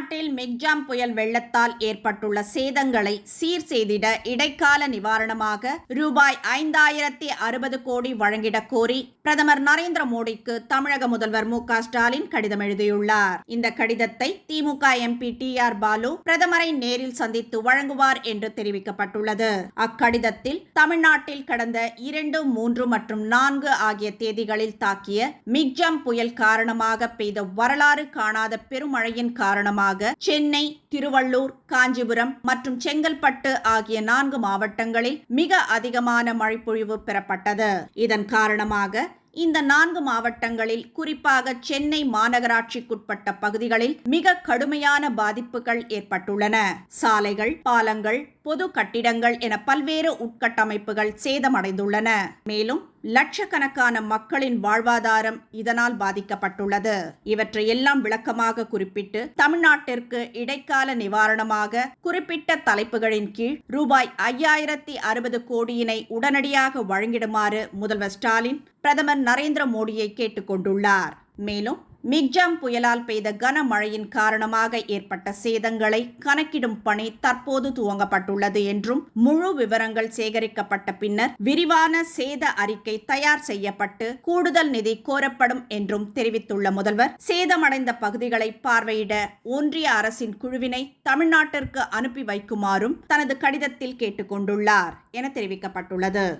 தமிழ்நாட்டில் மிக்ஜாம் புயல் வெள்ளத்தால் ஏற்பட்டுள்ள சேதங்களை சீர் செய்திட இடைக்கால நிவாரணமாக ரூபாய் ஐந்தாயிரத்தி அறுபது கோடி வழங்கிடக் கோரி பிரதமர் நரேந்திர மோடிக்கு தமிழக முதல்வர் மு ஸ்டாலின் கடிதம் எழுதியுள்ளார். இந்த கடிதத்தை DMK MP T R Baalu பிரதமரை நேரில் சந்தித்து வழங்குவார் என்று தெரிவிக்கப்பட்டுள்ளது. அக்கடிதத்தில் தமிழ்நாட்டில் கடந்த இரண்டு மூன்று மற்றும் நான்கு ஆகிய தேதிகளில் தாக்கிய மிக்ஜாம் புயல் காரணமாக பெய்த வரலாறு காணாத பெருமழையின் காரணமாக காரணமாக சென்னை திருவள்ளூர் காஞ்சிபுரம் மற்றும் செங்கல்பட்டு ஆகிய நான்கு மாவட்டங்களில் மிக அதிகமான மழைப்பொழிவு பெறப்பட்டது. இதன் காரணமாக இந்த நான்கு மாவட்டங்களில் குறிப்பாக சென்னை மாநகராட்சிக்குட்பட்ட பகுதிகளில் மிக கடுமையான பாதிப்புகள் ஏற்பட்டுள்ளன. சாலைகள் பாலங்கள் பொது கட்டிடங்கள் என பல்வேறு உட்கட்டமைப்புகள் சேதமடைந்துள்ளன. மேலும் லட்சக்கணக்கான மக்களின் வாழ்வாதாரம் இதனால் பாதிக்கப்பட்டுள்ளது. இவற்றை எல்லாம் விளக்கமாக குறிப்பிட்டு தமிழ்நாட்டிற்கு இடைக்கால நிவாரணமாக குறிப்பிட்ட தலைப்புகளின் கீழ் ரூபாய் ஐயாயிரத்தி அறுபது கோடியினை உடனடியாக வழங்கிடுமாறு முதல்வர் ஸ்டாலின் பிரதமர் நரேந்திர மோடியை கேட்டுக்கொண்டுள்ளார். மேலும் மிக்ஜாம் புயலால் பெய்த கனமழையின் காரணமாக ஏற்பட்ட சேதங்களை கணக்கிடும் பணி தற்போது துவங்கப்பட்டுள்ளது என்றும் முழு விவரங்கள் சேகரிக்கப்பட்ட பின்னர் விரிவான சேத அறிக்கை தயார் செய்யப்பட்டு கூடுதல் நிதி கோரப்படும் என்றும் தெரிவித்துள்ள முதல்வர் சேதமடைந்த பகுதிகளை பார்வையிட ஒன்றிய அரசின் குழுவினை தமிழ்நாட்டிற்கு அனுப்பி வைக்குமாறும் தனது கடிதத்தில் கேட்டுக்கொண்டுள்ளார் என தெரிவிக்கப்பட்டுள்ளது.